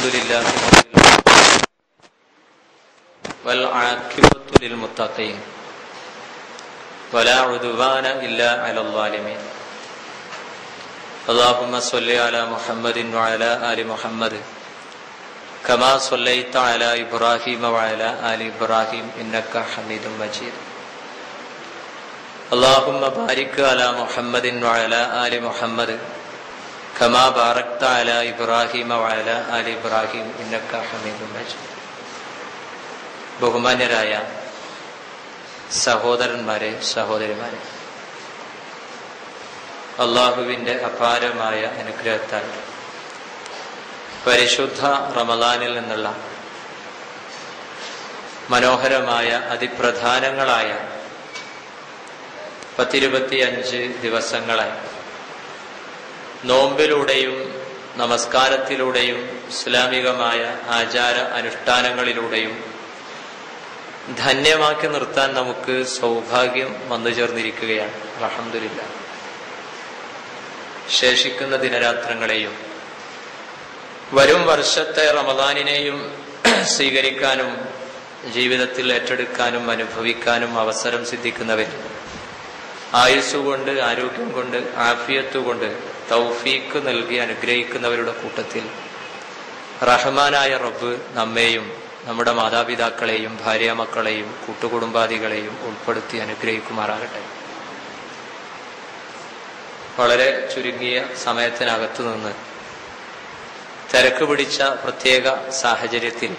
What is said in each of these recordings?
الحمد لله والعاقبة للمتقين ولا عدوان إلا على الظالمين اللهم صل على محمد وعلى آل محمد كما صليت على إبراهيم وعلى آل إبراهيم إنك حميد مجيد اللهم بارك على محمد وعلى آل محمد كما باركت على إبراهيم وعلى آل إبراهيم إنك حميد مجيد ബഹുമാന്യരായ സഹോദരന്മാരെ സഹോദരിമാരെ അള്ളാഹുവിന്റെ അപാരമായ അനുഗ്രഹത്താൽ പരിശുദ്ധ റമദാനിൽ നിന്നുള്ള മനോഹരമായ അതിപ്രധാനങ്ങളായ പത്തിരുപത്തി അഞ്ച് ദിവസങ്ങളായി നോമ്പിലൂടെയും നമസ്കാരത്തിലൂടെയും ഇസ്ലാമികമായ ആചാര അനുഷ്ഠാനങ്ങളിലൂടെയും ധന്യമാക്കി നിർത്താൻ നമുക്ക് സൗഭാഗ്യം വന്നു ചേർന്നിരിക്കുകയാണ്. അലഹമില്ല ശേഷിക്കുന്ന ദിനരാത്രങ്ങളെയും വരും വർഷത്തെ റമദാനിനെയും സ്വീകരിക്കാനും ജീവിതത്തിൽ ഏറ്റെടുക്കാനും അനുഭവിക്കാനും അവസരം സിദ്ധിക്കുന്നവർ ആരോഗ്യം കൊണ്ട് ആഫിയത്ത് കൊണ്ട് തൗഫീക്ക് നൽകി അനുഗ്രഹിക്കുന്നവരുടെ കൂട്ടത്തിൽ റഹ്മാനായ റബ്ബ് നമ്മെയും നമ്മുടെ മാതാപിതാക്കളെയും ഭാര്യാമക്കളെയും കൂട്ടുകുടുംബാദികളെയും ഉൾപ്പെടുത്തി അനുഗ്രഹിക്കുമാറാകട്ടെ. വളരെ ചുരുങ്ങിയ സമയത്തിനകത്തു നിന്ന് തിരക്ക് പിടിച്ച പ്രത്യേക സാഹചര്യത്തിൽ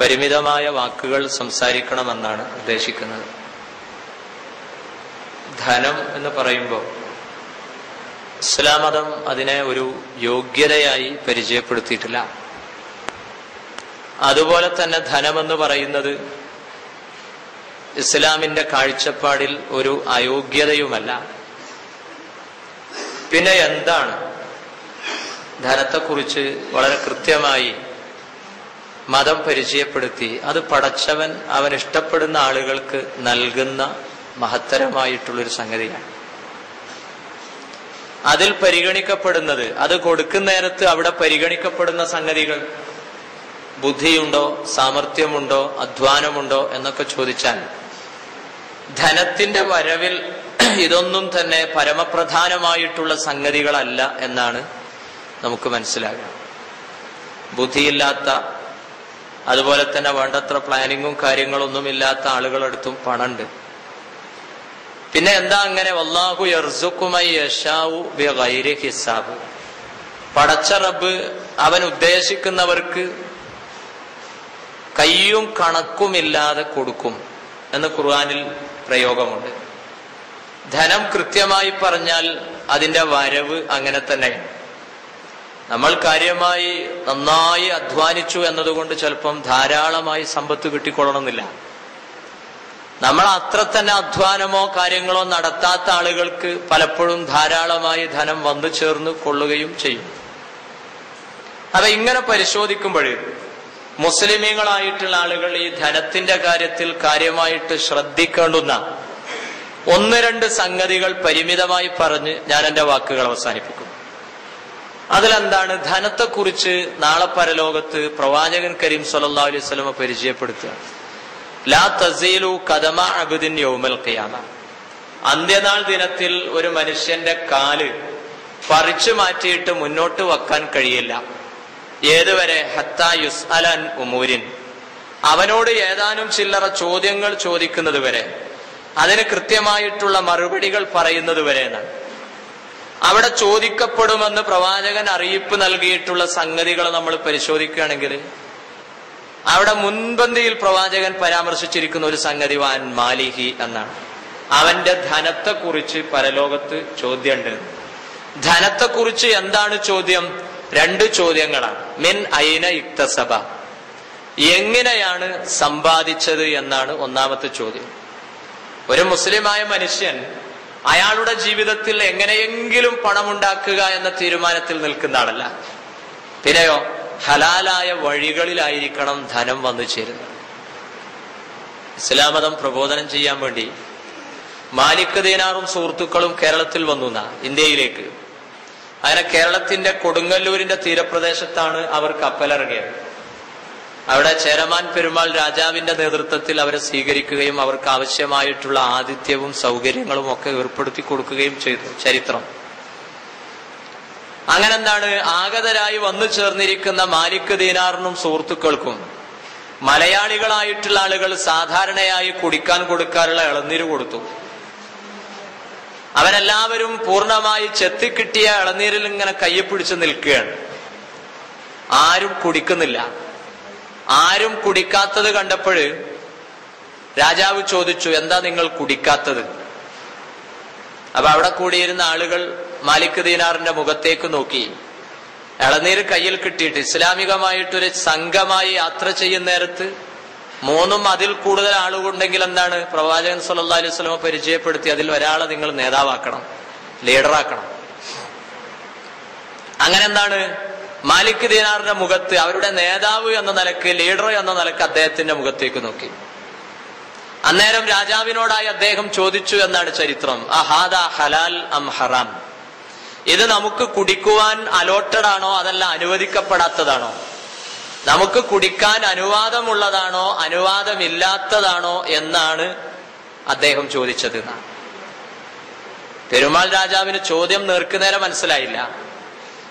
പരിമിതമായ വാക്കുകൾ സംസാരിക്കണമെന്നാണ് ഉദ്ദേശിക്കുന്നത്. ധനം എന്ന് പറയുമ്പോൾ ഇസ്ലാം മതം അതിനെ ഒരു യോഗ്യതയായി പരിചയപ്പെടുത്തിയിട്ടില്ല. അതുപോലെ തന്നെ ധനമെന്ന് പറയുന്നത് ഇസ്ലാമിന്റെ കാഴ്ചപ്പാടിൽ ഒരു അയോഗ്യതയുമല്ല. പിന്നെ എന്താണ്? ധനത്തെക്കുറിച്ച് വളരെ കൃത്യമായി മതം പരിചയപ്പെടുത്തി അത് പടച്ചവൻ അവൻ ഇഷ്ടപ്പെടുന്ന ആളുകൾക്ക് നൽകുന്ന മഹത്തരമായിട്ടുള്ളൊരു സംഗതിയാണ്. അതിൽ പരിഗണിക്കപ്പെടുന്നത്. അത് കൊടുക്കുന്ന നേരത്ത് അവിടെ പരിഗണിക്കപ്പെടുന്ന സംഗതികൾ. ബുദ്ധിയുണ്ടോ? സാമർഥ്യമുണ്ടോ? അധ്വാനമുണ്ടോ? എന്നൊക്കെ ചോദിച്ചാൽ ധനത്തിന്റെ വരവിൽ ഇതൊന്നും തന്നെ പരമപ്രധാനമായിട്ടുള്ള സംഗതികളല്ല എന്നാണ് നമുക്ക് മനസ്സിലാകുക. ബുദ്ധിയില്ലാത്ത അതുപോലെ തന്നെ വേണ്ടത്ര പ്ലാനിങ്ങും കാര്യങ്ങളൊന്നും ഇല്ലാത്ത ആളുകളെടുത്തും പണുണ്ട് പിന്നെ എന്താ അങ്ങനെ? വല്ലാഹു യർസുക്കുമായി ഹിസാബ്. പടച്ച റബ്ബ് അവൻ ഉദ്ദേശിക്കുന്നവർക്ക് കയ്യും കണക്കുമില്ലാതെ കൊടുക്കും എന്ന് ഖുർആാനിൽ പ്രയോഗമുണ്ട്. ധനം കൃത്യമായി പറഞ്ഞാൽ അതിന്റെ വരവ് അങ്ങനെ തന്നെ. നമ്മൾ കാര്യമായി നന്നായി അധ്വാനിച്ചു എന്നതുകൊണ്ട് ചിലപ്പം ധാരാളമായി സമ്പത്ത് കിട്ടിക്കൊള്ളണമെന്നില്ല. നമ്മൾ അത്ര തന്നെ അധ്വാനമോ കാര്യങ്ങളോ നടത്താത്ത ആളുകൾക്ക് പലപ്പോഴും ധാരാളമായി ധനം വന്നു ചേർന്ന് കൊള്ളുകയും ചെയ്യും. അപ്പൊ ഇങ്ങനെ പരിശോധിക്കുമ്പോൾ മുസ്ലിമീങ്ങളായിട്ടുള്ള ആളുകൾ ഈ ധനത്തിന്റെ കാര്യത്തിൽ കാര്യമായിട്ട് ശ്രദ്ധിക്കേണ്ടുന്ന ഒന്ന് രണ്ട് സംഗതികൾ പരിമിതമായി പറഞ്ഞ് ഞാൻ എന്റെ വാക്കുകൾ അവസാനിപ്പിക്കും. അതിലെന്താണ്? ധനത്തെക്കുറിച്ച് നാളെ പരലോകത്ത് പ്രവാചകൻ കരീം സല്ലാ അലൈഹി സ്വലമ പരിചയപ്പെടുത്തുക. ലാ ഖിയാമ. അന്ത്യനാൾ ദിനത്തിൽ ഒരു മനുഷ്യന്റെ കാൽ പറിച്ചു മാറ്റിയിട്ട് മുന്നോട്ട് വെക്കാൻ കഴിയില്ല. ഏതുവരെ? ഹത്ത യുസ് അലൻ ഉമൂരിൻ. അവനോട് ഏതാനും ചില്ലറ ചോദ്യങ്ങൾ ചോദിക്കുന്നത് വരെ. അതിന് കൃത്യമായിട്ടുള്ള മറുപടികൾ പറയുന്നത് വരെ എന്നാണ് അവിടെ ചോദിക്കപ്പെടുമെന്ന് പ്രവാചകൻ അറിയിപ്പ് നൽകിയിട്ടുള്ള സംഗതികൾ നമ്മൾ പരിശോധിക്കുകയാണെങ്കിൽ അവിടെ മുൻപന്തിയിൽ പ്രവാചകൻ പരാമർശിച്ചിരിക്കുന്ന ഒരു സംഗതി വാൻ മാലിഹി എന്നാണ്. അവന്റെ ധനത്തെ ധനത്തെക്കുറിച്ച് പരലോകത്ത് ധനത്തെ കുറിച്ച് എന്താണ് ചോദ്യം? രണ്ട് ചോദ്യങ്ങളാണ്. മിൻ ഐന യുക്തസഭ. എങ്ങനെയാണ് സമ്പാദിച്ചത് എന്നാണ് ഒന്നാമത്തെ ചോദ്യം. ഒരു മുസ്ലിമായ മനുഷ്യൻ അയാളുടെ ജീവിതത്തിൽ എങ്ങനെയെങ്കിലും പണമുണ്ടാക്കുക എന്ന തീരുമാനത്തിൽ നിൽക്കുന്ന ആളല്ല. പിന്നെയോ ഹലാലായ വഴികളിലായിരിക്കണം ധനം വന്നു ചേരുന്നത്. ഇസ്ലാമതം പ്രബോധനം ചെയ്യാൻ വേണ്ടി മാലിക് ദീനാറും സുഹൃത്തുക്കളും കേരളത്തിൽ വന്നു ഇന്ത്യയിലേക്ക്. അങ്ങനെ കേരളത്തിന്റെ കൊടുങ്ങല്ലൂരിന്റെ തീരപ്രദേശത്താണ് അവർ കപ്പലിറങ്ങിയത് അവിടെ ചേരമാൻ പെരുമാൾ രാജാവിന്റെ നേതൃത്വത്തിൽ അവരെ സ്വീകരിക്കുകയും അവർക്ക് ആവശ്യമായിട്ടുള്ള ആതിഥ്യവും സൗകര്യങ്ങളും ഒക്കെ ഏർപ്പെടുത്തി കൊടുക്കുകയും ചെയ്തു ചരിത്രം. അങ്ങനെ എന്താണ് ആഗതരായി വന്നു ചേർന്നിരിക്കുന്ന മാലിക് ദീനാറിനും സുഹൃത്തുക്കൾക്കും മലയാളികളായിട്ടുള്ള ആളുകൾ സാധാരണയായി കുടിക്കാൻ കൊടുക്കാറുള്ള ഇളനീര് കൊടുത്തു. അവരെല്ലാവരും പൂർണമായി ചെത്തിക്കിട്ടിയ ഇളനീരിൽ ഇങ്ങനെ കയ്യെ പിടിച്ച് നിൽക്കുകയാണ്. ആരും കുടിക്കുന്നില്ല. ആരും കുടിക്കാത്തത് കണ്ടപ്പോൾ രാജാവ് ചോദിച്ചു എന്താ നിങ്ങൾ കുടിക്കാത്തത്? അപ്പൊ അവിടെ കൂടിയിരുന്ന ആളുകൾ മാലിക് ദീനാറിന്റെ മുഖത്തേക്ക് നോക്കി. ഇളനീര് കയ്യിൽ കിട്ടിയിട്ട് ഇസ്ലാമികമായിട്ടൊരു സംഘമായി യാത്ര ചെയ്യുന്ന നേരത്ത് മൂന്നും അതിൽ കൂടുതൽ ആളുകളുണ്ടെങ്കിൽ എന്താണ്? പ്രവാചകൻ സല്ലാ അലൈഹി സ്വലമ പരിചയപ്പെടുത്തി അതിൽ ഒരാളെ നിങ്ങൾ നേതാവാക്കണം ലീഡറാക്കണം. അങ്ങനെ എന്താണ്? മാലിക് ദീനാറിന്റെ മുഖത്ത് അവരുടെ നേതാവ് എന്ന നിലയ്ക്ക് ലീഡർ എന്ന നിലയ്ക്ക് അദ്ദേഹത്തിന്റെ മുഖത്തേക്ക് നോക്കി. അന്നേരം രാജാവിനോടായി അദ്ദേഹം ചോദിച്ചു എന്നാണ് ചരിത്രം? അഹാദ ഹലാൽ അം ഹറാം? ഇത് നമുക്ക് കുടിക്കുവാൻ അലോട്ടഡ് ആണോ അതല്ല അനുവദിക്കപ്പെടാത്തതാണോ? നമുക്ക് കുടിക്കാൻ അനുവാദമുള്ളതാണോ അനുവാദമില്ലാത്തതാണോ എന്നാണ് അദ്ദേഹം ചോദിച്ചത്. പെരുമാൾ രാജാവിന് ചോദ്യം നേർക്കുനേരം മനസ്സിലായില്ല.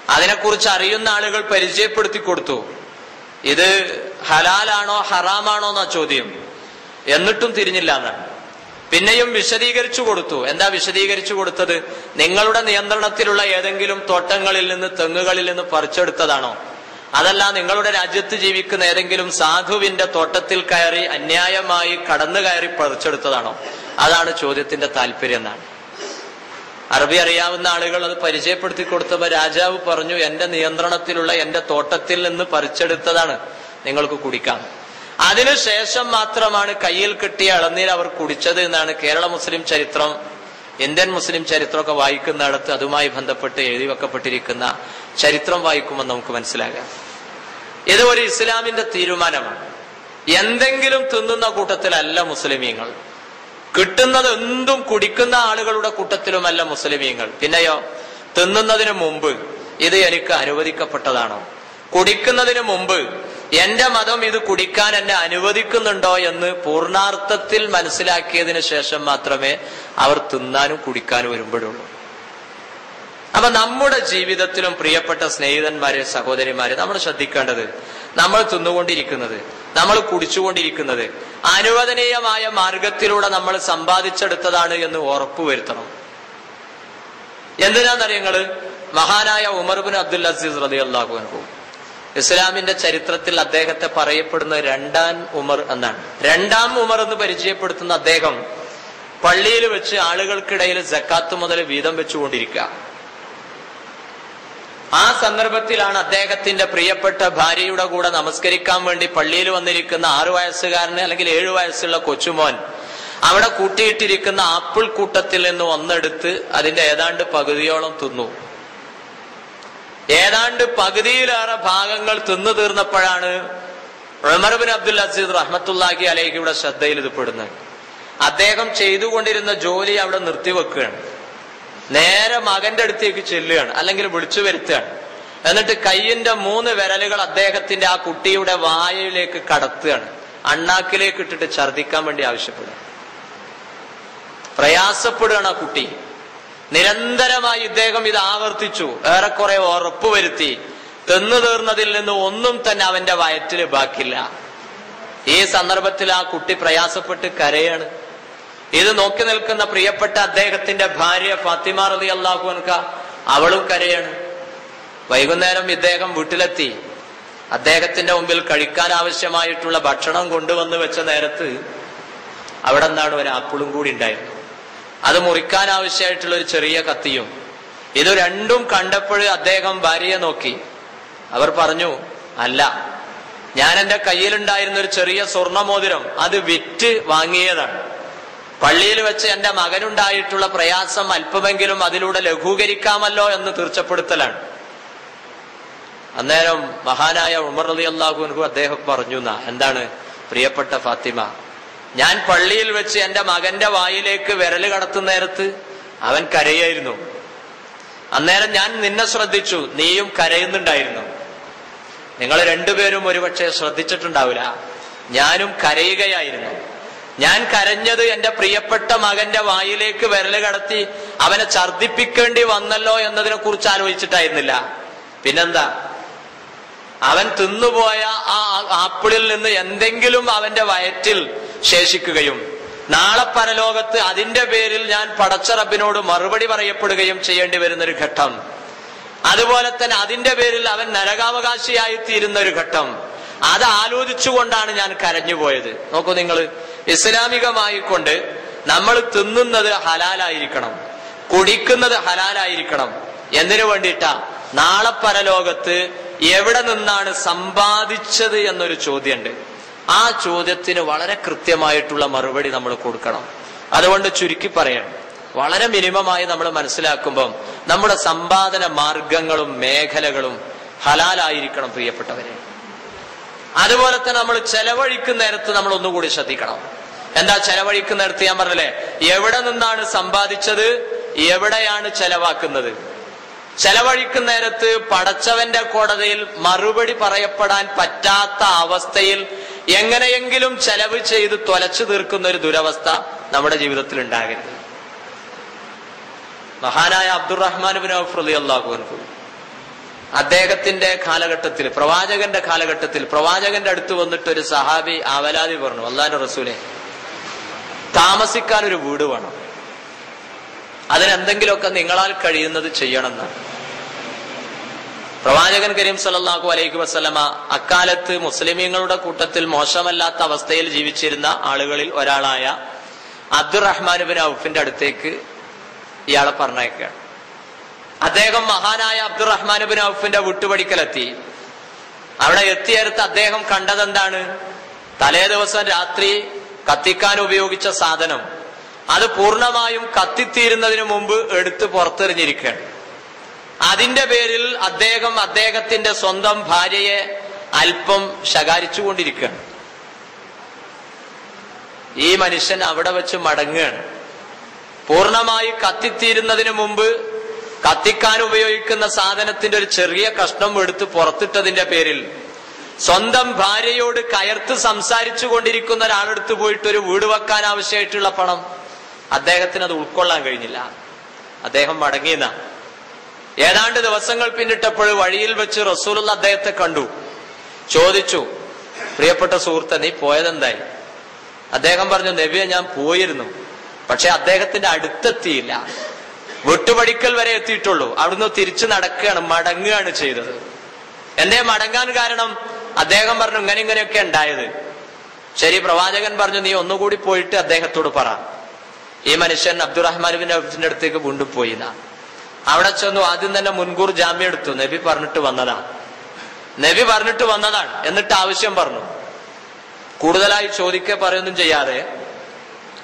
അതിനെക്കുറിച്ച് അറിയുന്ന ആളുകൾ പരിചയപ്പെടുത്തി കൊടുത്തു. ഇത് ഹലാലാണോ ഹറാമാണോ എന്നാ ചോദ്യം. എന്നിട്ടും തിരിഞ്ഞില്ല എന്നാണ് പിന്നെയും വിശദീകരിച്ചു കൊടുത്തു. എന്താ വിശദീകരിച്ചു കൊടുത്തത്? നിങ്ങളുടെ നിയന്ത്രണത്തിലുള്ള ഏതെങ്കിലും തോട്ടങ്ങളിൽ നിന്ന് തെങ്ങുകളിൽ നിന്ന് പറിച്ചെടുത്തതാണോ? അതല്ല നിങ്ങളുടെ രാജ്യത്ത് ജീവിക്കുന്ന ഏതെങ്കിലും സാധുവിന്റെ തോട്ടത്തിൽ കയറി അന്യായമായി കടന്നു കയറി പറിച്ചെടുത്തതാണോ? അതാണ് ചോദ്യത്തിന്റെ താല്പര്യം എന്നാണ്. അറബി അറിയാവുന്ന ആളുകൾ അത് പരിചയപ്പെടുത്തി കൊടുത്തപ്പോ രാജാവ് പറഞ്ഞു എന്റെ നിയന്ത്രണത്തിലുള്ള എന്റെ തോട്ടത്തിൽ നിന്ന് പറിച്ചെടുത്തതാണ്. നിങ്ങൾക്ക് കുടിക്കാം. അതിനുശേഷം മാത്രമാണ് കയ്യിൽ കിട്ടിയ ഇളനീർ അവർ കുടിച്ചത് എന്നാണ് കേരള മുസ്ലിം ചരിത്രം ഇന്ത്യൻ മുസ്ലിം ചരിത്രമൊക്കെ വായിക്കുന്നിടത്ത് അതുമായി ബന്ധപ്പെട്ട് എഴുതി വെക്കപ്പെട്ടിരിക്കുന്ന ചരിത്രം വായിക്കുമ്പോൾ നമുക്ക് മനസ്സിലാകാം. ഇത് ഒരു ഇസ്ലാമിന്റെ തീരുമാനമാണ്. എന്തെങ്കിലും തിന്നുന്ന കൂട്ടത്തിലല്ല മുസ്ലിമീങ്ങൾ. കിട്ടുന്നത് എന്തും കുടിക്കുന്ന ആളുകളുടെ കൂട്ടത്തിലുമല്ല മുസ്ലിമീങ്ങൾ. പിന്നെയോ തിന്നുന്നതിന് മുമ്പ് ഇത് എനിക്ക് അനുവദിക്കപ്പെട്ടതാണോ? കുടിക്കുന്നതിന് മുമ്പ് എന്റെ മതം ഇത് കുടിക്കാൻ എന്നെ അനുവദിക്കുന്നുണ്ടോ എന്ന് പൂർണാർത്ഥത്തിൽ മനസ്സിലാക്കിയതിനു ശേഷം മാത്രമേ അവർ തിന്നാനും കുടിക്കാനും വരുമ്പോഴുള്ളൂ അപ്പൊ നമ്മുടെ ജീവിതത്തിലും പ്രിയപ്പെട്ട സ്നേഹിതന്മാരെ സഹോദരിമാരെ നമ്മൾ ശ്രദ്ധിക്കേണ്ടത് നമ്മൾ തിന്നുകൊണ്ടിരിക്കുന്നത് നമ്മൾ കുടിച്ചുകൊണ്ടിരിക്കുന്നത് അനുവദനീയമായ മാർഗത്തിലൂടെ നമ്മൾ സമ്പാദിച്ചെടുത്തതാണ് എന്ന് ഉറപ്പുവരുത്തണം എന്തിനാന്നറിയങ്ങൾ മഹാനായ ഉമർബിൻ അബ്ദുൽ അസീസ് റതി അള്ളാഹു അനുഭവം ഇസ്ലാമിന്റെ ചരിത്രത്തിൽ അദ്ദേഹത്തെ പറയപ്പെടുന്ന രണ്ടാം ഉമർ എന്നാണ്. രണ്ടാം ഉമർ എന്ന് പരിചയപ്പെടുത്തുന്ന അദ്ദേഹം പള്ളിയിൽ വെച്ച് ആളുകൾക്കിടയിൽ ജക്കാത്ത് മുതൽ വീതം വെച്ചുകൊണ്ടിരിക്കുക. ആ സന്ദർഭത്തിലാണ് അദ്ദേഹത്തിന്റെ പ്രിയപ്പെട്ട ഭാര്യയുടെ കൂടെ നമസ്കരിക്കാൻ വേണ്ടി പള്ളിയിൽ വന്നിരിക്കുന്ന ആറു വയസ്സുകാരന് അല്ലെങ്കിൽ ഏഴു വയസ്സുള്ള കൊച്ചുമോൻ അവിടെ കൂട്ടിയിട്ടിരിക്കുന്ന ആപ്പിൾ കൂട്ടത്തിൽ നിന്ന് ഒന്നെടുത്ത് അതിന്റെ ഏതാണ്ട് പകുതിയോളം തിന്നു. ഏതാണ്ട് പകുതിയിലേറെ ഭാഗങ്ങൾ തിന്നു തീർന്നപ്പോഴാണ് ഉമർബിൻ അബ്ദുൽ അസീദ് റഹ്മത്തുല്ലാഹി ഇവിടെ ശ്രദ്ധയിൽ ഇത് പെടുന്നത്. അദ്ദേഹം ചെയ്തുകൊണ്ടിരുന്ന ജോലി അവിടെ നിർത്തിവെക്കുകയാണ്. നേരെ മകന്റെ അടുത്തേക്ക് ചെല്ലുകയാണ് അല്ലെങ്കിൽ വിളിച്ചു വരുത്തുകയാണ്. എന്നിട്ട് കയ്യിന്റെ മൂന്ന് വിരലുകൾ അദ്ദേഹത്തിന്റെ ആ കുട്ടിയുടെ വായയിലേക്ക് കടത്തുകയാണ്. അണ്ണാക്കിലേക്ക് ഇട്ടിട്ട് ഛർദിക്കാൻ വേണ്ടി ആവശ്യപ്പെടുക പ്രയാസപ്പെടുകയാണ് ആ കുട്ടി. നിരന്തരമായി ഇദ്ദേഹം ഇത് ആവർത്തിച്ചു. ഏറെക്കുറെ ഉറപ്പുവരുത്തി. തിന്നു തീർന്നതിൽ നിന്ന് ഒന്നും തന്നെ അവന്റെ വയറ്റിൽ ബാക്കില്ല ഈ സന്ദർഭത്തിൽ ആ കുട്ടി പ്രയാസപ്പെട്ട് കരയാണ്. ഇത് നോക്കി നിൽക്കുന്ന പ്രിയപ്പെട്ട അദ്ദേഹത്തിന്റെ ഭാര്യ ഫാത്തിമ റലി അള്ളാഹു അൻക അവളും കരയാണ്. വൈകുന്നേരം ഇദ്ദേഹം വീട്ടിലെത്തി. അദ്ദേഹത്തിന്റെ മുമ്പിൽ കഴിക്കാൻ ആവശ്യമായിട്ടുള്ള ഭക്ഷണം കൊണ്ടുവന്ന് വെച്ച നേരത്ത് അവിടെ നിന്നാണ് ഒരു ആപ്പിളും കൂടി ഉണ്ടായിരുന്നു അത് മുറിക്കാൻ ആവശ്യമായിട്ടുള്ള ഒരു ചെറിയ കത്തിയും. ഇത് രണ്ടും കണ്ടപ്പോൾ അദ്ദേഹം ഭാര്യയെ നോക്കി. അവർ പറഞ്ഞു അല്ല ഞാൻ എന്റെ കയ്യിലുണ്ടായിരുന്ന ഒരു ചെറിയ സ്വർണമോതിരം അത് വിറ്റ് വാങ്ങിയതാണ്. പള്ളിയിൽ വെച്ച് എന്റെ മകനുണ്ടായിട്ടുള്ള പ്രയാസം അല്പമെങ്കിലും അതിലൂടെ ലഘൂകരിക്കാമല്ലോ എന്ന് തീർച്ചപ്പെടുത്തലാണ്. അന്നേരം മഹാനായ ഉമർ അലി അള്ളാഹുനു അദ്ദേഹം പറഞ്ഞു എന്താണ് പ്രിയപ്പെട്ട ഫാത്തിമ? ഞാൻ പള്ളിയിൽ വെച്ച് എന്റെ മകന്റെ വായിലേക്ക് വിരൽ കടത്തുന്ന നേരത്ത് അവൻ കരയായിരുന്നു. അന്നേരം ഞാൻ നിന്നെ ശ്രദ്ധിച്ചു. നീയും കരയുന്നുണ്ടായിരുന്നു. നിങ്ങൾ രണ്ടുപേരും ഒരുപക്ഷെ ശ്രദ്ധിച്ചിട്ടുണ്ടാവില്ല. ഞാനും കരയുകയായിരുന്നു. ഞാൻ കരഞ്ഞത് എന്റെ പ്രിയപ്പെട്ട മകന്റെ വായിലേക്ക് വിരൽ കടത്തി അവനെ ഛർദിപ്പിക്കേണ്ടി വന്നല്ലോ എന്നതിനെ കുറിച്ച് ആലോചിച്ചിട്ടായിരുന്നില്ല. പിന്നെന്താ? അവൻ തിന്നുപോയ ആ ആപ്പിളിൽ നിന്ന് എന്തെങ്കിലും അവന്റെ വയറ്റിൽ ശേഷിക്കുകയും നാളെ പരലോകത്ത് അതിന്റെ പേരിൽ ഞാൻ പടച്ച റബ്ബിനോട് മറുപടി പറയപ്പെടുകയും ചെയ്യേണ്ടി വരുന്ന ഒരു ഘട്ടം. അതുപോലെ തന്നെ അതിന്റെ പേരിൽ അവൻ നരകാവകാശിയായി തീരുന്ന ഒരു ഘട്ടം. അത് ആലോചിച്ചുകൊണ്ടാണ് ഞാൻ കരഞ്ഞുപോയത്. നോക്കൂ നിങ്ങൾ ഇസ്ലാമികമായി കൊണ്ട് നമ്മൾ തിന്നുന്നത് ഹലാലായിരിക്കണം. കുടിക്കുന്നത് ഹലാലായിരിക്കണം. എന്തിനു വേണ്ടിയിട്ടാ? നാളെ പരലോകത്ത് എവിടെ നിന്നാണ് സമ്പാദിച്ചത് എന്നൊരു ചോദ്യമുണ്ട്. ആ ചോദ്യത്തിന് വളരെ കൃത്യമായിട്ടുള്ള മറുപടി നമ്മൾ കൊടുക്കണം. അതുകൊണ്ട് ചുരുക്കി പറയണം. വളരെ മിനിമമായി നമ്മൾ മനസ്സിലാക്കുമ്പം നമ്മുടെ സമ്പാദന മാർഗങ്ങളും മേഖലകളും ഹലാലായിരിക്കണം പ്രിയപ്പെട്ടവരെ. അതുപോലെ തന്നെ നമ്മൾ ചെലവഴിക്കുന്ന നേരത്ത് നമ്മൾ ഒന്നുകൂടി ശ്രദ്ധിക്കണം. എന്താ ചെലവഴിക്കുന്ന നേരത്ത് ഞാൻ പറഞ്ഞല്ലേ? എവിടെ നിന്നാണ് സമ്പാദിച്ചത്? എവിടെയാണ് ചെലവാക്കുന്നത്? ചെലവഴിക്കുന്ന നേരത്ത് പടച്ചവന്റെ കോടതിയിൽ മറുപടി പറയപ്പെടാൻ പറ്റാത്ത അവസ്ഥയിൽ എങ്ങനെയെങ്കിലും ചെലവ് ചെയ്ത് തൊലച്ചു തീർക്കുന്ന ഒരു ദുരവസ്ഥ നമ്മുടെ ജീവിതത്തിൽ ഉണ്ടാകരുത്. മഹാനായ അബ്ദുറഹ്മാൻ ബിൻ ഔഫ് അദ്ദേഹത്തിന്റെ കാലഘട്ടത്തിൽ പ്രവാചകന്റെ കാലഘട്ടത്തിൽ പ്രവാചകന്റെ അടുത്ത് വന്നിട്ട് ഒരു സഹാബി ആവലാതി പറഞ്ഞു അള്ളാന്റെ റസൂലെ താമസിക്കാൻ ഒരു വീട് വേണം. അതിനെന്തെങ്കിലുമൊക്കെ നിങ്ങളാൽ കഴിയുന്നത് ചെയ്യണമെന്നാണ് പ്രവാചകൻ കരീം സല്ലാഹു അലൈഹി വസ്ലമ അക്കാലത്ത് മുസ്ലിമീങ്ങളുടെ കൂട്ടത്തിൽ മോശമല്ലാത്ത അവസ്ഥയിൽ ജീവിച്ചിരുന്ന ആളുകളിൽ ഒരാളായ അബ്ദുറഹ്മാൻ ബിൻ ഔഫിന്റെ അടുത്തേക്ക് ഇയാളെ പറഞ്ഞയക്കുകയാണ്. അദ്ദേഹം മഹാനായ അബ്ദുറഹ്മാൻ ബിൻ ഔഫിന്റെ വിട്ടുപടിക്കലെത്തി. അവിടെ എത്തിയേർത്ത് അദ്ദേഹം കണ്ടതെന്താണ്? തലേ ദിവസം രാത്രി കത്തിക്കാൻ ഉപയോഗിച്ച സാധനം. അത് പൂർണമായും കത്തിത്തീരുന്നതിന് മുമ്പ് എടുത്ത് പുറത്തെറിഞ്ഞിരിക്കുകയാണ്. അതിന്റെ പേരിൽ അദ്ദേഹം അദ്ദേഹത്തിന്റെ സ്വന്തം ഭാര്യയെ അല്പം ശകാരിച്ചുകൊണ്ടിരിക്കുകയാണ്. ഈ മനുഷ്യൻ അവിടെ വെച്ച് മടങ്ങുകയാണ്. പൂർണമായി കത്തിത്തീരുന്നതിന് മുമ്പ് കത്തിക്കാൻ ഉപയോഗിക്കുന്ന സാധനത്തിന്റെ ഒരു ചെറിയ കഷ്ണം എടുത്ത് പുറത്തിട്ടതിന്റെ പേരിൽ സ്വന്തം ഭാര്യയോട് കയർത്ത് സംസാരിച്ചു കൊണ്ടിരിക്കുന്ന ഒരാളെടുത്ത് പോയിട്ട് ഒരു വീട് വെക്കാൻ ആവശ്യമായിട്ടുള്ള പണം അദ്ദേഹത്തിന് അത് ഉൾക്കൊള്ളാൻ കഴിഞ്ഞില്ല. അദ്ദേഹം മടങ്ങിയെന്ന ഏതാണ്ട് ദിവസങ്ങൾ പിന്നിട്ടപ്പോൾ വഴിയിൽ വെച്ച് റസൂലുള്ള അദ്ദേഹത്തെ കണ്ടു. ചോദിച്ചു പ്രിയപ്പെട്ട സുഹൃത്തെ നീ പോയതെന്തായി? അദ്ദേഹം പറഞ്ഞു നബിയെ ഞാൻ പോയിരുന്നു പക്ഷെ അദ്ദേഹത്തിന്റെ അടുത്തെത്തിയില്ല. വെട്ടുപടിക്കൽ വരെ എത്തിയിട്ടുള്ളൂ. അവിടുന്ന് തിരിച്ചു നടക്കുകയാണ് മടങ്ങുകയാണ് ചെയ്തത്. എന്നെ മടങ്ങാൻ കാരണം? അദ്ദേഹം പറഞ്ഞു ഇങ്ങനെ ഇങ്ങനെയൊക്കെ ഉണ്ടായത്. ശരി പ്രവാചകൻ പറഞ്ഞു നീ ഒന്നുകൂടി പോയിട്ട് അദ്ദേഹത്തോട് പറ. ഈ മനുഷ്യൻ അബ്ദുറഹ്മാൻ അബ്ദുറഹ്മാനുവിന്റെ അടുത്തേക്ക് വീണ്ടും പോയി അവിടെ ചെന്നു ആദ്യം തന്നെ മുൻകൂർ ജാമ്യം എടുത്തു. നബി പറഞ്ഞിട്ട് വന്നതാ. നബി പറഞ്ഞിട്ട് വന്നതാണ്. എന്നിട്ട് ആവശ്യം പറഞ്ഞു. കൂടുതലായി ചോദിക്ക പറയൊന്നും ചെയ്യാതെ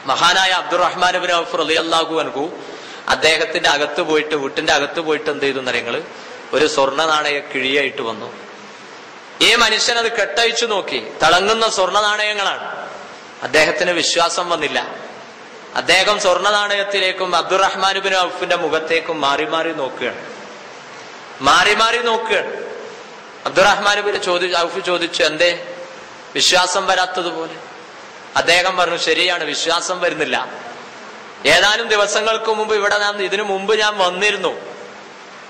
മഹാനായ അബ്ദുറഹ്മാൻ ബിൻ ഔഫ് അള്ളാഹു അൻഹു അദ്ദേഹത്തിന്റെ അകത്ത് പോയിട്ട് വീട്ടിന്റെ അകത്ത് പോയിട്ട് എന്ത് ചെയ്തു നിറയങ്ങൾ ഒരു സ്വർണ നാണയ കിഴിയായിട്ട് വന്നു. ഈ മനുഷ്യൻ അത് കെട്ടയച്ചു നോക്കി. തിളങ്ങുന്ന സ്വർണ നാണയങ്ങളാണ് അദ്ദേഹത്തിന് വിശ്വാസം വന്നില്ല. അദ്ദേഹം സ്വർണ നാണയത്തിലേക്കും അബ്ദുറഹ്മാൻ ബിൻ ഔഫിന്റെ മുഖത്തേക്കും മാറി മാറി നോക്കുകയാണ്. മാറി മാറി നോക്കുകയാണ്. അബ്ദുറഹ്മാൻ ബിൻ ചോദി ഔഫ് ചോദിച്ചു എന്തേ? വിശ്വാസം വരാത്തതുപോലെ. അദ്ദേഹം പറഞ്ഞു ശരിയാണ് വിശ്വാസം വരുന്നില്ല. ഏതാനും ദിവസങ്ങൾക്ക് മുമ്പ് ഇവിടെ ഞാൻ ഇതിനു മുമ്പ് ഞാൻ വന്നിരുന്നു.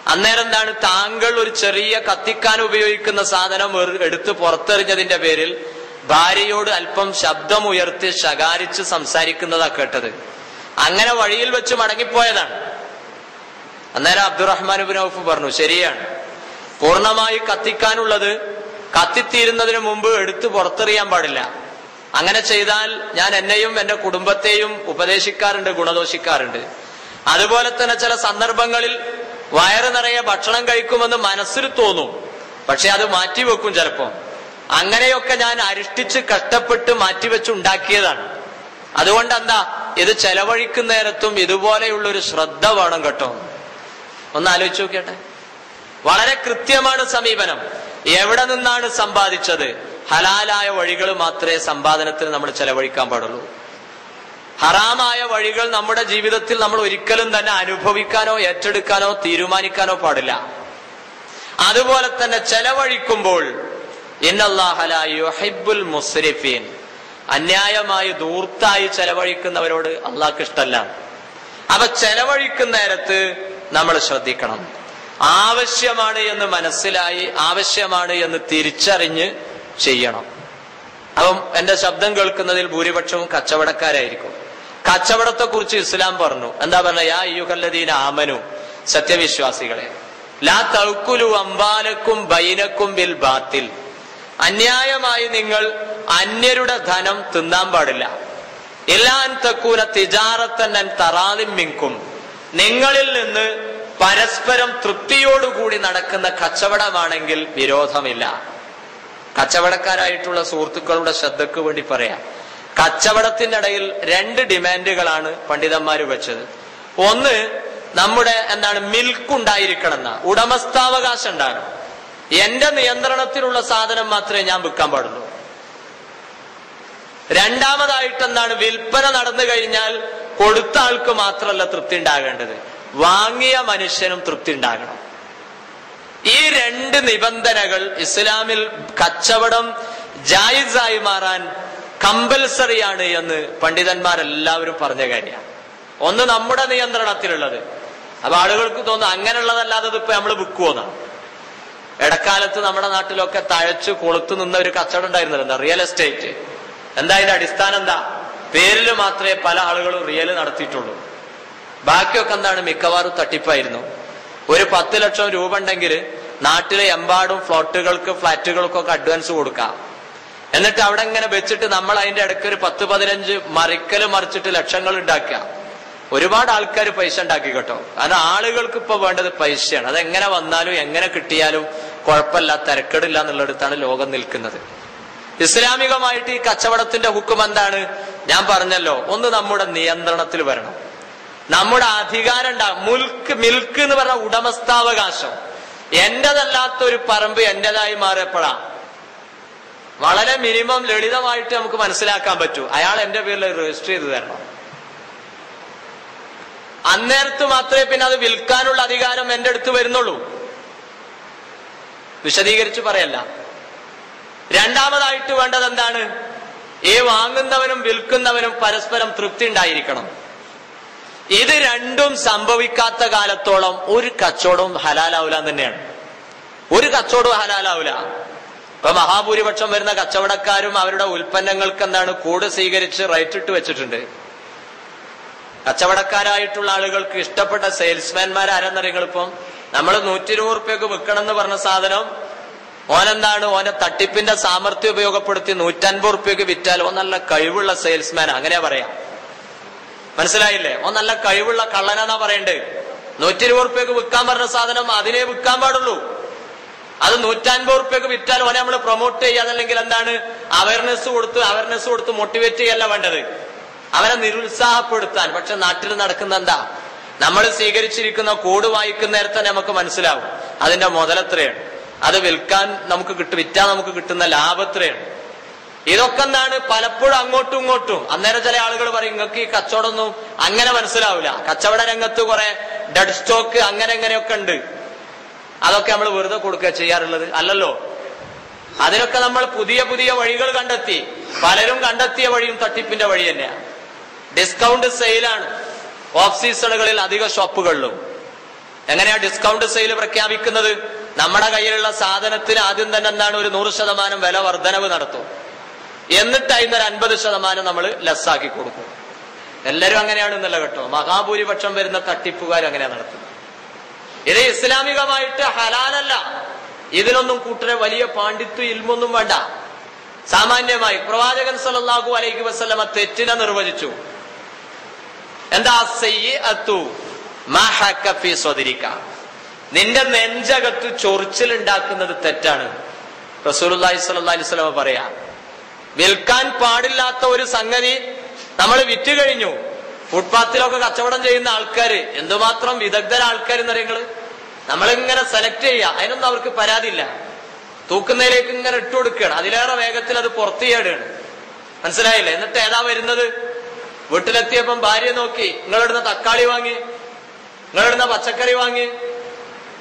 അന്നേരം എന്താണ്? താങ്കൾ ഒരു ചെറിയ കത്തിക്കാൻ ഉപയോഗിക്കുന്ന സാധനം എടുത്ത് പുറത്തെറിഞ്ഞതിന്റെ പേരിൽ ഭാര്യയോട് അല്പം ശബ്ദമുയർത്തി ശകാരിച്ച് സംസാരിക്കുന്നതാ കേട്ടത്. അങ്ങനെ വഴിയിൽ വെച്ച് മടങ്ങിപ്പോയതാണ്. അന്നേരം അബ്ദുറഹ്മാൻ ബിൻ ഔഫ് പറഞ്ഞു ശരിയാണ്. പൂർണമായി കത്തിക്കാനുള്ളത് കത്തിത്തീരുന്നതിന് മുമ്പ് എടുത്തു പുറത്തെറിയാൻ പാടില്ല. അങ്ങനെ ചെയ്താൽ ഞാൻ എന്നെയും എന്റെ കുടുംബത്തെയും ഉപദേശിക്കാറുണ്ട് ഗുണദോഷിക്കാറുണ്ട്. അതുപോലെ തന്നെ ചില സന്ദർഭങ്ങളിൽ വയറ് നിറയെ ഭക്ഷണം കഴിക്കുമെന്ന് മനസ്സിൽ തോന്നും. പക്ഷെ അത് മാറ്റിവെക്കും ചിലപ്പോ അങ്ങനെയൊക്കെ ഞാൻ അരിഷ്ടിച്ച് കഷ്ടപ്പെട്ട് മാറ്റിവെച്ച് ഉണ്ടാക്കിയതാണ് അതുകൊണ്ട് എന്താ ഇത് ചെലവഴിക്കുന്നേരത്തും ഇതുപോലെയുള്ള ഒരു ശ്രദ്ധ വേണം കേട്ടോ. ഒന്ന് ആലോചിച്ച് നോക്കിയട്ടെ. വളരെ കൃത്യമാണ് സമീപനം. എവിടെ നിന്നാണ് സമ്പാദിച്ചത്? ഹലാലായ വഴികൾ മാത്രമേ സമ്പാദനത്തിന് നമ്മൾ ചെലവഴിക്കാൻ പാടുള്ളൂ. ഹറാമായ വഴികൾ നമ്മുടെ ജീവിതത്തിൽ നമ്മൾ ഒരിക്കലും തന്നെ അനുഭവിക്കാനോ ഏറ്റെടുക്കാനോ തീരുമാനിക്കാനോ പാടില്ല. അതുപോലെ തന്നെ ചെലവഴിക്കുമ്പോൾ മുസ്രിഫീൻ. അന്യായമായി ദൂർത്തായി ചെലവഴിക്കുന്നവരോട് അള്ളാഹ്ക്ക് ഇഷ്ടമല്ല അപ്പൊ ചെലവഴിക്കുന്ന നേരത്ത് നമ്മൾ ശ്രദ്ധിക്കണം. ആവശ്യമാണ് എന്ന് മനസ്സിലായി ആവശ്യമാണ് എന്ന് തിരിച്ചറിഞ്ഞ് ചെയ്യണം. അപ്പം എന്റെ ശബ്ദം കേൾക്കുന്നതിൽ ഭൂരിപക്ഷവും കച്ചവടക്കാരായിരിക്കും. കച്ചവടത്തെ കുറിച്ച് ഇസ്ലാം പറഞ്ഞു. എന്താ പറഞ്ഞ യാ ആമനു സത്യവിശ്വാസികളെ. ലാ തൗക്കുലു അമ്പാനക്കും ബൈനക്കും ബിൽ ബാത്തിൽ. അന്യായമായി നിങ്ങൾ അന്യരുടെ ധനം തിന്നാൻ പാടില്ല. എല്ലാ തക്കൂന തിജാറത്തന്നൻ തറാതിമ്മിക്കും നിങ്ങളിൽ നിന്ന് പരസ്പരം തൃപ്തിയോടുകൂടി നടക്കുന്ന കച്ചവടമാണെങ്കിൽ വിരോധമില്ല. കച്ചവടക്കാരായിട്ടുള്ള സുഹൃത്തുക്കളുടെ ശ്രദ്ധയ്ക്ക് വേണ്ടി പറയാം. കച്ചവടത്തിന്റെ ഇടയിൽ രണ്ട് ഡിമാൻഡുകളാണ് പണ്ഡിതന്മാർ വെച്ചത്. ഒന്ന് നമ്മുടെ എന്താണ് മിൽക്ക് ഉണ്ടായിരിക്കണം എന്ന ഉടമസ്ഥാവകാശം ഉണ്ടാകണം. എന്റെ നിയന്ത്രണത്തിലുള്ള സാധനം മാത്രമേ ഞാൻ വിൽക്കാൻ പാടുള്ളൂ. രണ്ടാമതായിട്ട് എന്താണ് വിൽപ്പന നടന്നു കഴിഞ്ഞാൽ കൊടുത്ത ആൾക്ക് മാത്രമല്ല തൃപ്തി ഉണ്ടാകേണ്ടത്. വാങ്ങിയ മനുഷ്യനും തൃപ്തി ഉണ്ടാകണം. ഈ രണ്ട് നിബന്ധനകൾ ഇസ്ലാമിൽ കച്ചവടം ജായിസായി മാറാൻ കമ്പൽസറിയാണ് എന്ന് പണ്ഡിതന്മാരെല്ലാവരും പറഞ്ഞ കാര്യമാണ്. ഒന്ന് നമ്മുടെ നിയന്ത്രണത്തിലുള്ളത്. അപ്പൊ ആളുകൾക്ക് തോന്നുന്നു അങ്ങനെയുള്ളതല്ലാതെ ഇപ്പൊ നമ്മൾ വിൽക്കുമെന്നാണ് ഇടക്കാലത്ത് നമ്മുടെ നാട്ടിലൊക്കെ തഴച്ചു കൊളുത്തു നിന്ന ഒരു കച്ചവടം ഉണ്ടായിരുന്നല്ലോ എന്താ റിയൽ എസ്റ്റേറ്റ് എന്താ അതിന്റെ അടിസ്ഥാനം എന്താ? പേരിൽ മാത്രമേ പല ആളുകളും റിയൽ നടത്തിയിട്ടുള്ളൂ. ബാക്കിയൊക്കെ എന്താണ്? മിക്കവാറും തട്ടിപ്പായിരുന്നു. ഒരു പത്ത് ലക്ഷം രൂപ ഉണ്ടെങ്കിൽ നാട്ടിലെ എമ്പാടും ഫ്ലോട്ടുകൾക്ക് ഫ്ലാറ്റുകൾക്കൊക്കെ അഡ്വാൻസ് കൊടുക്കാം. എന്നിട്ട് അവിടെ ഇങ്ങനെ വെച്ചിട്ട് നമ്മൾ അതിന്റെ ഇടയ്ക്ക് ഒരു പത്ത് പതിനഞ്ച് മറിക്കൽ മറിച്ചിട്ട് ലക്ഷങ്ങൾ ഉണ്ടാക്കുക. ഒരുപാട് ആൾക്കാർ പൈസ ഉണ്ടാക്കി കേട്ടോ. കാരണം ആളുകൾക്ക് ഇപ്പൊ വേണ്ടത് പൈസയാണ്. അത് എങ്ങനെ വന്നാലും എങ്ങനെ കിട്ടിയാലും കുഴപ്പമില്ല തിരക്കേടില്ല എന്നുള്ളിടത്താണ് ലോകം നിൽക്കുന്നത്. ഇസ്ലാമികമായിട്ട് ഈ കച്ചവടത്തിന്റെ ഹുക്കും എന്താണ്? ഞാൻ പറഞ്ഞല്ലോ ഒന്ന് നമ്മുടെ നിയന്ത്രണത്തിൽ വരണം. നമ്മുടെ അധികാരം ഉണ്ടാകും മുൽക്ക് മിൽക്ക് എന്ന് പറഞ്ഞ ഉടമസ്ഥാവകാശം. എന്റേതല്ലാത്ത ഒരു പറമ്പ് എന്റേതായി മാറിയപ്പോഴാ. വളരെ മിനിമം ലളിതമായിട്ട് നമുക്ക് മനസ്സിലാക്കാൻ പറ്റൂ. അയാൾ എന്റെ പേരിൽ രജിസ്റ്റർ ചെയ്ത് തരണം. അന്നേരത്ത് മാത്രമേ പിന്നെ അത് വിൽക്കാനുള്ള അധികാരം എന്റെ അടുത്ത് വരുന്നുള്ളൂ. വിശദീകരിച്ച് പറയല്ല. രണ്ടാമതായിട്ട് വേണ്ടത് എന്താണ്? ഈ വാങ്ങുന്നവനും വിൽക്കുന്നവനും പരസ്പരം തൃപ്തി ഉണ്ടായിരിക്കണം. ഇത് രണ്ടും സംഭവിക്കാത്ത കാലത്തോളം ഒരു കച്ചവടവും ഹലാലാവൂല തന്നെയാണ്. ഒരു കച്ചവടവും ഹലാലാവൂല. ഇപ്പൊ മഹാഭൂരിപക്ഷം വരുന്ന കച്ചവടക്കാരും അവരുടെ ഉൽപ്പന്നങ്ങൾക്ക് എന്താണ് കൂട് സ്വീകരിച്ച് റേറ്റ് ഇട്ട് വെച്ചിട്ടുണ്ട്. കച്ചവടക്കാരായിട്ടുള്ള ആളുകൾക്ക് ഇഷ്ടപ്പെട്ട സെയിൽസ്മാൻമാർ ആരെന്നറിയങ്ങളിപ്പം നമ്മൾ നൂറ്റി ഇരുപത് റുപ്യക്ക് വിൽക്കണം എന്ന് പറഞ്ഞ സാധനം ഓനെന്താണ്? ഓനെ തട്ടിപ്പിന്റെ സാമർഥ്യം ഉപയോഗപ്പെടുത്തി നൂറ്റൻപത് റുപ്യക്ക് വിറ്റാൽ ഓ നല്ല കഴിവുള്ള സെയിൽസ്മാൻ. അങ്ങനെയാ പറയാം. മനസ്സിലായില്ലേ? ഓ നല്ല കഴിവുള്ള കള്ളനാന്നാ പറയണ്ടേ. നൂറ്റി ഇരുപത് റുപ്യക്ക് വിൽക്കാൻ പറഞ്ഞ സാധനം അതിനെ വിൽക്കാൻ പാടുള്ളൂ. അത് നൂറ്റൻപത് റുപ്യക്ക് വിറ്റാൽ ഓനെ നമ്മൾ പ്രൊമോട്ട് ചെയ്യാന്നല്ലെങ്കിൽ എന്താണ്? അവയർനെസ് കൊടുത്ത് അവയർനെസ് കൊടുത്ത് മോട്ടിവേറ്റ് ചെയ്യല്ല വേണ്ടത്. അവനെ നിരുത്സാഹപ്പെടുത്താൻ. പക്ഷെ നാട്ടിൽ നടക്കുന്ന എന്താ നമ്മൾ സ്വീകരിച്ചിരിക്കുന്ന കോഡ് വായിക്കുന്ന നേരത്തെ നമുക്ക് മനസ്സിലാവും. അതിന്റെ മുതലെത്രയാണ് അത് വിൽക്കാൻ നമുക്ക് കിട്ടും വിറ്റാൻ നമുക്ക് കിട്ടുന്ന ലാഭത്രയാണ് ഇതൊക്കെ എന്താണ്? പലപ്പോഴും അങ്ങോട്ടും ഇങ്ങോട്ടും. അന്നേരം ചില ആളുകൾ പറയും നിങ്ങൾക്ക് ഈ കച്ചവടമൊന്നും അങ്ങനെ മനസ്സിലാവില്ല. കച്ചവട രംഗത്ത് കുറെ ഡെഡ് സ്റ്റോക്ക് അങ്ങനെ എങ്ങനെയൊക്കെ ഉണ്ട്. അതൊക്കെ നമ്മൾ വെറുതെ കൊടുക്കുക ചെയ്യാറുള്ളത്. അല്ലല്ലോ. അതിനൊക്കെ നമ്മൾ പുതിയ പുതിയ വഴികൾ കണ്ടെത്തി. പലരും കണ്ടെത്തിയ വഴിയും തട്ടിപ്പിന്റെ വഴി തന്നെയാണ് ഡിസ്കൗണ്ട് സെയിലാണ് ഓഫ് സീസണുകളിൽ അധിക ഷോപ്പുകളിലും. എങ്ങനെയാ ഡിസ്കൗണ്ട് സെയിൽ പ്രഖ്യാപിക്കുന്നത്? നമ്മുടെ കയ്യിലുള്ള സാധനത്തിന് ആദ്യം തന്നെ എന്താണ് ഒരു നൂറ് ശതമാനം വില വർധനവ് നടത്തും. എന്നിട്ട് ഒരു അൻപത് ശതമാനം നമ്മൾ ലെസ്സാക്കി കൊടുക്കും. എല്ലാവരും എന്നുള്ള കേട്ടോ മഹാഭൂരിപക്ഷം വരുന്ന തട്ടിപ്പുകാർ അങ്ങനെയാണ് നടത്തുന്നത്. ഇത് ഇസ്ലാമികമായിട്ട് ഹലാലല്ല. ഇതിനൊന്നും കൂട്ടരെ വലിയ പാണ്ഡിത്യം ഇൽമൊന്നും വേണ്ട. സാമാന്യമായി പ്രവാചകൻ സല്ലല്ലാഹു അലൈഹി വസ്ലമ തെറ്റിനെ നിർവചിച്ചു. എന്താ നിന്റെ നെഞ്ചകത്ത് ചൊറിച്ചിലുണ്ടാക്കുന്നത് തെറ്റാണ്. അലൈഹി വസല്ലമ പറയാ. വിൽക്കാൻ പാടില്ലാത്ത ഒരു സംഗതി നമ്മൾ വിറ്റ് കഴിഞ്ഞു. ഫുട്പാത്തിലൊക്കെ കച്ചവടം ചെയ്യുന്ന ആൾക്കാര് എന്തുമാത്രം വിദഗ്ധര ആൾക്കാർ എന്നറിയങ്ങൾ നമ്മളിങ്ങനെ സെലക്ട് ചെയ്യുക അതിനൊന്നും അവർക്ക് പരാതിയില്ല. തൂക്കുന്നതിലേക്ക് ഇങ്ങനെ ഇട്ട് കൊടുക്കുകയാണ് അതിലേറെ വേഗത്തിൽ അത് പുറത്തു ചാടുകയാണ് മനസ്സിലായില്ലേ? എന്നിട്ട് ഏതാ വരുന്നത്? വീട്ടിലെത്തിയപ്പം ഭാര്യ നോക്കി നിങ്ങളിടുന്ന തക്കാളി വാങ്ങി നിങ്ങളിടുന്ന പച്ചക്കറി വാങ്ങി?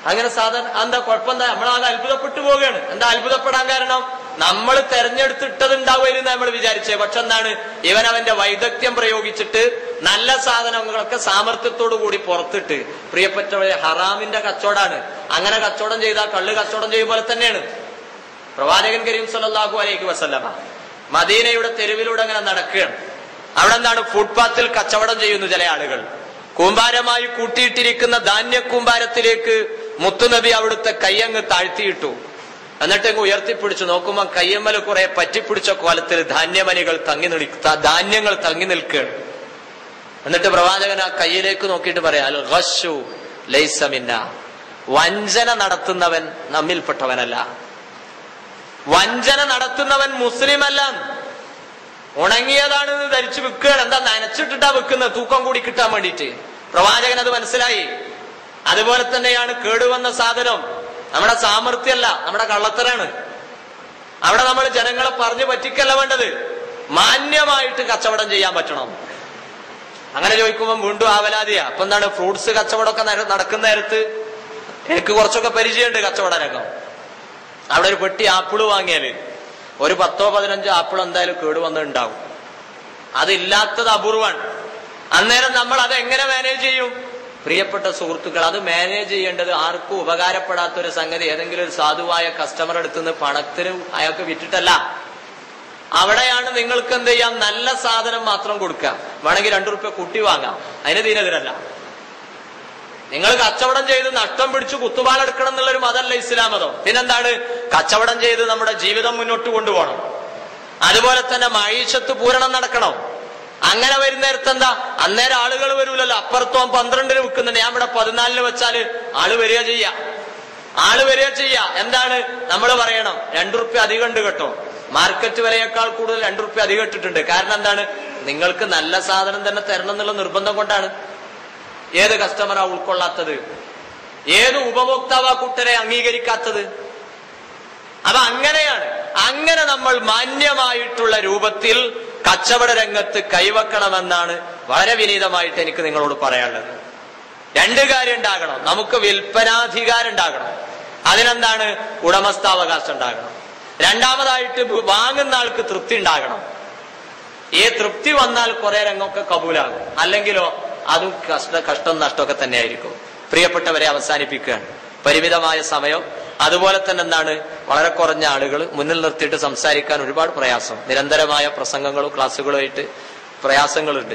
അങ്ങനെ സാധാരണ എന്താ കുഴപ്പമെന്താ? നമ്മളാകെ അത്ഭുതപ്പെട്ടു പോവുകയാണ്. എന്താ അത്ഭുതപ്പെടാൻ കാരണം? നമ്മൾ തെരഞ്ഞെടുത്തിട്ടതുണ്ടാവുമായിരുന്നു നമ്മൾ വിചാരിച്ചേ. പക്ഷെ എന്താണ് ഇവൻ അവന്റെ വൈദഗ്ധ്യം പ്രയോഗിച്ചിട്ട് നല്ല സാധനങ്ങളൊക്കെ സാമർത്ഥ്യത്തോടു കൂടി പുറത്തിട്ട് പ്രിയപ്പെട്ടവരെ ഹറാമിന്റെ കച്ചവടാണ്. അങ്ങനെ കച്ചവടം ചെയ്താൽ കള്ള് കച്ചവടം ചെയ്യും പോലെ തന്നെയാണ്. പ്രവാചകൻ കരീം സല്ലല്ലാഹു അലൈഹി വസല്ലമ മദീനയുടെ തെരുവിലൂടെ അങ്ങനെ നടക്കുകയാണ്. അവിടെ എന്താണ് ഫുട്പാത്തിൽ കച്ചവടം ചെയ്യുന്നു ചില ആളുകൾ. കൂമ്പാരമായി കൂട്ടിയിട്ടിരിക്കുന്ന ധാന്യ കൂമ്പാരത്തിലേക്ക് മുത്തുനബി അവിടുത്തെ കയ്യങ്ങ് താഴ്ത്തിയിട്ടു. എന്നിട്ട് അങ്ങ് ഉയർത്തിപ്പിടിച്ചു. നോക്കുമ്പോൾ കയ്യമ്മൽ കുറെ പറ്റിപ്പിടിച്ച കോലത്തിൽ ധാന്യമനികൾ തങ്ങി നിൽ ധാന്യങ്ങൾ തങ്ങി നിൽക്കുകയാണ്. എന്നിട്ട് പ്രവാചകൻ ആ കയ്യിലേക്ക് നോക്കിയിട്ട് പറയാൽ വഞ്ചന നടത്തുന്നവൻ നമ്മിൽപ്പെട്ടവനല്ല. വഞ്ചന നടത്തുന്നവൻ മുസ്ലിം അല്ല ഉണങ്ങിയതാണ് ധരിച്ചു വിൽക്കുകയാണ്. എന്താ നനച്ചിട്ടിട്ടാ വെക്കുന്നത് തൂക്കം കൂടി കിട്ടാൻ വേണ്ടിയിട്ട്. പ്രവാചകൻ അത് മനസ്സിലായി. അതുപോലെ തന്നെയാണ് കേടുവന്ന സാധനം. നമ്മുടെ സാമർഥ്യമല്ല നമ്മുടെ കള്ളത്തരാണ്. അവിടെ നമ്മൾ ജനങ്ങളെ പറഞ്ഞു പറ്റിക്കല്ല വേണ്ടത്. മാന്യമായിട്ട് കച്ചവടം ചെയ്യാൻ പറ്റണം. അങ്ങനെ ചോദിക്കുമ്പോൾ വീണ്ടും ആവലാതിയാ. അപ്പൊ എന്താണ് ഫ്രൂട്ട്സ് കച്ചവടമൊക്കെ നട- നടക്കുന്ന നേരത്ത് എനിക്ക് കുറച്ചൊക്കെ പരിചയമുണ്ട് കച്ചവട അവിടെ ഒരു പെട്ടി ആപ്പിൾ വാങ്ങിയാൽ. ഒരു പത്തോ പതിനഞ്ചോ ആപ്പിൾ എന്തായാലും കേടുവന്നുണ്ടാവും അതില്ലാത്തത് അപൂർവമാണ് അന്നേരം നമ്മൾ അത് എങ്ങനെ മാനേജ് ചെയ്യും? പ്രിയപ്പെട്ട സുഹൃത്തുക്കൾ അത് മാനേജ് ചെയ്യേണ്ടത് ആർക്കും ഉപകാരപ്പെടാത്ത ഒരു സംഗതി ഏതെങ്കിലും ഒരു സാധുവായ കസ്റ്റമർ എടുത്തുനിന്ന് പണത്തിന് അയാൾക്ക് വിറ്റിട്ടല്ല. അവിടെയാണ് നിങ്ങൾക്ക് എന്ത് ചെയ്യാം? നല്ല സാധനം മാത്രം കൊടുക്കാം. വേണമെങ്കിൽ രണ്ടു റുപ്യ കുട്ടി വാങ്ങാം. അതിന് തീരെതിരല്ല നിങ്ങൾ കച്ചവടം ചെയ്ത് നഷ്ടം പിടിച്ച് കുത്തുപാലെടുക്കണം എന്നുള്ളൊരു മതമല്ല ഇസ്ലാം മതം. പിന്നെന്താണ്? കച്ചവടം ചെയ്ത് നമ്മുടെ ജീവിതം മുന്നോട്ട് കൊണ്ടുപോകണം. അതുപോലെ തന്നെ മഴീഷത്ത് പൂരണം നടക്കണം. അങ്ങനെ വരുന്നേരത്ത് എന്താ? അന്നേരം ആളുകൾ വരൂലല്ലോ. അപ്പുറത്തോ പന്ത്രണ്ടിന് വിൽക്കുന്നുണ്ട് ഞാൻ ഇവിടെ പതിനാലിന് വെച്ചാൽ ആൾ വരിക ചെയ്യാ. ആൾ വരിക ചെയ്യാ. എന്താണ്? നമ്മൾ പറയണം. രണ്ടു റുപ്യ അധികം ഉണ്ട് കേട്ടോ. മാർക്കറ്റ് വിലയേക്കാൾ കൂടുതൽ രണ്ടു റുപ്യ അധികം ഇട്ടിട്ടുണ്ട്. കാരണം എന്താണ്? നിങ്ങൾക്ക് നല്ല സാധനം തന്നെ തരണം എന്നുള്ള നിർബന്ധം കൊണ്ടാണ്. ഏത് കസ്റ്റമറാ ഉൾക്കൊള്ളാത്തത്? ഏത് ഉപഭോക്താവാ കൂട്ടരെ അംഗീകരിക്കാത്തത്? അപ്പൊ അങ്ങനെയാണ്. അങ്ങനെ നമ്മൾ മാന്യമായിട്ടുള്ള രൂപത്തിൽ കച്ചവട രംഗത്ത് കൈവക്കണമെന്നാണ് വളരെ വിനീതമായിട്ട് എനിക്ക് നിങ്ങളോട് പറയാനുള്ളത്. രണ്ട് കാര്യം ഉണ്ടാകണം. നമുക്ക് വിൽപ്പനാധികാരം ഉണ്ടാകണം അതിനെന്താണ്? ഉടമസ്ഥാവകാശം ഉണ്ടാകണം. രണ്ടാമതായിട്ട് വാങ്ങുന്ന ആൾക്ക് തൃപ്തി ഉണ്ടാകണം. ഈ തൃപ്തി വന്നാൽ കുറെ രംഗമൊക്കെ കബൂലാകും. അല്ലെങ്കിലോ അതും കഷ്ട കഷ്ടം നഷ്ടമൊക്കെ തന്നെയായിരിക്കും. പ്രിയപ്പെട്ടവരെ അവസാനിപ്പിക്കുകയാണ്. പരിമിതമായ സമയം. അതുപോലെ തന്നെ എന്താണ്? വളരെ കുറഞ്ഞ ആളുകൾ മുന്നിൽ നിർത്തിയിട്ട് സംസാരിക്കാൻ ഒരുപാട് പ്രയാസം. നിരന്തരമായ പ്രസംഗങ്ങളും ക്ലാസ്സുകളുമായിട്ട് പ്രയാസങ്ങളുണ്ട്.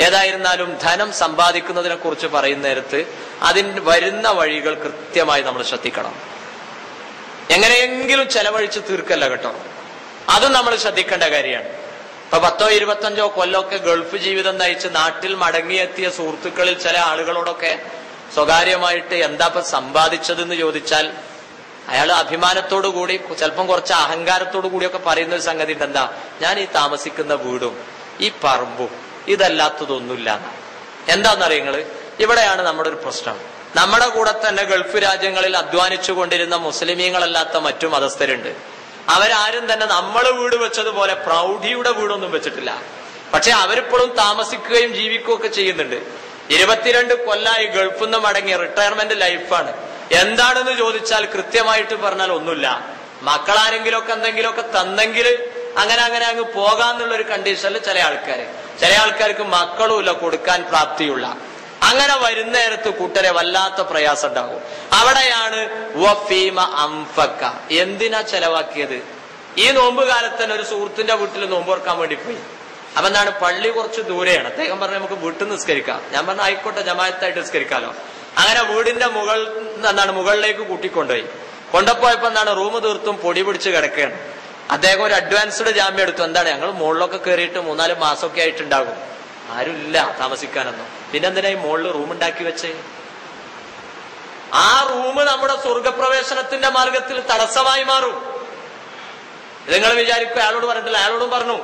ഏതായിരുന്നാലും ധനം സമ്പാദിക്കുന്നതിനെ കുറിച്ച് പറയുന്ന നേരത്ത് അതിന് വരുന്ന വഴികൾ കൃത്യമായി നമ്മൾ ശ്രദ്ധിക്കണം. എങ്ങനെയെങ്കിലും ചെലവഴിച്ച് തീർക്കല്ല കേട്ടോ. അതും നമ്മൾ ശ്രദ്ധിക്കേണ്ട കാര്യമാണ്. ഇപ്പൊ പത്തോ ഇരുപത്തഞ്ചോ കൊല്ലമൊക്കെ ഗൾഫ് ജീവിതം നയിച്ച് നാട്ടിൽ മടങ്ങിയെത്തിയ സുഹൃത്തുക്കളിൽ ചില ആളുകളോടൊക്കെ സ്വകാര്യമായിട്ട് എന്താ ഇപ്പൊ സമ്പാദിച്ചതെന്ന് ചോദിച്ചാൽ അയാൾ അഭിമാനത്തോടു കൂടി ചിലപ്പം കുറച്ച് അഹങ്കാരത്തോടു കൂടിയൊക്കെ പറയുന്ന ഒരു സംഗതി ഉണ്ട് എന്താ ഞാൻ ഈ താമസിക്കുന്ന വീടും ഈ പറമ്പും ഇതല്ലാത്തതൊന്നുമില്ല. എന്താണെന്നറിയ നിങ്ങൾ ഇവിടെയാണ് നമ്മുടെ ഒരു പ്രശ്നം. നമ്മുടെ കൂടെ തന്നെ ഗൾഫ് രാജ്യങ്ങളിൽ അധ്വാനിച്ചു കൊണ്ടിരുന്ന മുസ്ലിമീങ്ങളല്ലാത്ത മറ്റു മതസ്ഥരുണ്ട്. അവരാരും തന്നെ നമ്മളെ വീട് വെച്ചതുപോലെ പ്രൗഢിയുടെ വീടൊന്നും വെച്ചിട്ടില്ല. പക്ഷെ അവരിപ്പോഴും താമസിക്കുകയും ജീവിക്കുകയൊക്കെ ചെയ്യുന്നുണ്ട്. ഇരുപത്തിരണ്ട് കൊല്ലായി ഗൾഫിൽ നിന്ന് മടങ്ങിയ റിട്ടയർമെന്റ് ലൈഫാണ് എന്താണെന്ന് ചോദിച്ചാൽ കൃത്യമായിട്ട് പറഞ്ഞാൽ ഒന്നുമില്ല. മക്കളാരെങ്കിലൊക്കെ എന്തെങ്കിലുമൊക്കെ തന്നെങ്കിൽ അങ്ങനെ അങ്ങനെ അങ്ങ് പോകാന്നുള്ള ഒരു കണ്ടീഷനിൽ ചില ആൾക്കാർ ചില ആൾക്കാർക്ക് മക്കളുമില്ല കൊടുക്കാൻ പ്രാപ്തിയുള്ള അങ്ങനെ വരുന്ന നേരത്ത് കൂട്ടരെ വല്ലാത്ത പ്രയാസം ഉണ്ടാകും അവിടെയാണ് എന്തിനാ ചെലവാക്കിയത്? ഈ നോമ്പ് കാലത്ത് തന്നെ ഒരു സുഹൃത്തിന്റെ വീട്ടിൽ നോമ്പ് ഓർക്കാൻ വേണ്ടി പോയി. അപ്പൊ എന്താണ്? പള്ളി കുറച്ച് ദൂരെയാണ്. അദ്ദേഹം പറഞ്ഞു നമുക്ക് വീട്ടിൽ നിസ്കരിക്കാം. ഞാൻ പറഞ്ഞു ആയിക്കോട്ടെ ജമായത്തായിട്ട് നിസ്കരിക്കാലോ. അങ്ങനെ വീടിന്റെ മുകൾ എന്താണ്? മുകളിലേക്ക് കൂട്ടിക്കൊണ്ടുപോയി. കൊണ്ടുപോയപ്പോ എന്താണ്? റൂം തീർത്തും പൊടി പിടിച്ച് കിടക്കുകയാണ്. അദ്ദേഹം ഒരു അഡ്വാൻസ്ഡ് ജാമ്യം എടുത്തു. എന്താണ്? ഞങ്ങൾ മുകളിലൊക്കെ കയറിയിട്ട് മൂന്നാൽ മാസമൊക്കെ ആയിട്ടുണ്ടാകും. ആരുമില്ല താമസിക്കാനൊന്നും. പിന്നെന്തിനാ ഈ മുകളിൽ റൂം ഉണ്ടാക്കി വെച്ച്? ആ റൂം നമ്മുടെ സ്വർഗപ്രവേശനത്തിന്റെ മാർഗത്തിൽ തടസ്സമായി മാറും. നിങ്ങൾ വിചാരിക്കും അയാളോട് പറഞ്ഞിട്ടില്ല. അയാളോടും പറഞ്ഞു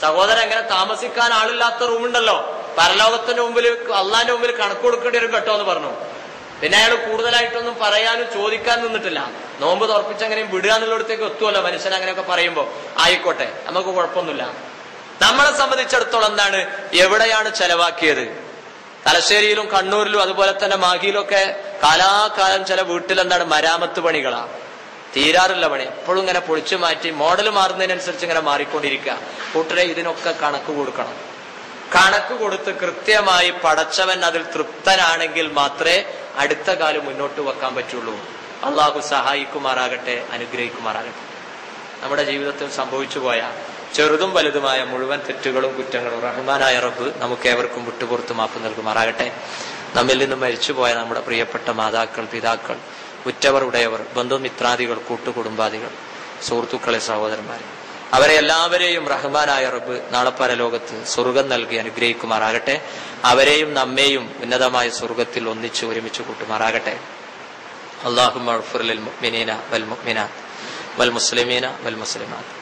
സഹോദരൻ എങ്ങനെ താമസിക്കാൻ ആളില്ലാത്ത റൂമുണ്ടല്ലോ പരലോകത്തിന്റെ മുമ്പിൽ അള്ളാന്റെ മുമ്പിൽ കണക്ക് കൊടുക്കേണ്ടി വരും കേട്ടോ എന്ന് പറഞ്ഞു. പിന്നെ അയാൾ കൂടുതലായിട്ടൊന്നും പറയാനും ചോദിക്കാൻ നിന്നിട്ടില്ല. നോമ്പ് തുറപ്പിച്ച് അങ്ങനെ വിടുക എന്നുള്ളിടത്തേക്ക് എത്തുമല്ലോ മനുഷ്യൻ അങ്ങനെയൊക്കെ പറയുമ്പോൾ ആയിക്കോട്ടെ നമുക്ക് കുഴപ്പമൊന്നുമില്ല. നമ്മളെ സംബന്ധിച്ചിടത്തോളം എന്താണ് എവിടെയാണ് ചെലവാക്കിയത്? തലശ്ശേരിയിലും കണ്ണൂരിലും അതുപോലെ തന്നെ മാഹിയിലൊക്കെ കാലാകാലം ചില വീട്ടിൽ എന്താണ് മരാമത്ത് പണികളാ. തീരാറില്ല പണി. എപ്പോഴും ഇങ്ങനെ പൊളിച്ചു മാറ്റി മോഡൽ മാറുന്നതിനനുസരിച്ച് ഇങ്ങനെ മാറിക്കൊണ്ടിരിക്കുക. കൂട്ടരെ ഇതിനൊക്കെ കണക്ക് കൊടുക്കണം. കണക്ക് കൊടുത്ത് കൃത്യമായി പടച്ചവൻ അതിൽ തൃപ്തനാണെങ്കിൽ മാത്രമേ അടുത്ത കാലം മുന്നോട്ട് വെക്കാൻ പറ്റുള്ളൂ. അള്ളാഹു സഹായിക്കുമാറാകട്ടെ അനുഗ്രഹിക്കുമാറാകട്ടെ. നമ്മുടെ ജീവിതത്തിൽ സംഭവിച്ചു പോയ ചെറുതും വലുതുമായ മുഴുവൻ തെറ്റുകളും കുറ്റങ്ങളും റഹ്മാനായ റബ്ബ് നമുക്ക് ഏവർക്കും വിട്ടുപുറത്ത് മാപ്പ് നൽകുമാറാകട്ടെ. നമ്മിൽ നിന്ന് മരിച്ചുപോയ നമ്മുടെ പ്രിയപ്പെട്ട മാതാക്കൾ പിതാക്കൾ ഉറ്റവർ ഉടയവർ ബന്ധുമിത്രാദികൾ കൂട്ടുകുടുംബാദികൾ സുഹൃത്തുക്കളെ സഹോദരന്മാരെ അവരെ എല്ലാവരെയും റഹ്മാനായ റബ്ബ് നാളെ പരലോകത്ത് സ്വർഗം നൽകി അനുഗ്രഹിക്കുമാറാകട്ടെ. അവരെയും നമ്മെയും ഉന്നതമായ സ്വർഗത്തിൽ ഒന്നിച്ച് ഒരുമിച്ച് കൂട്ടുമാറാകട്ടെ. അള്ളാഹു മഹഫുറിൽ മുഅ്മിനീന വൽ മുഅ്മിനാത്ത് വൽ മുസ്ലിമീന വൽ മുസ്ലിമാത്ത്.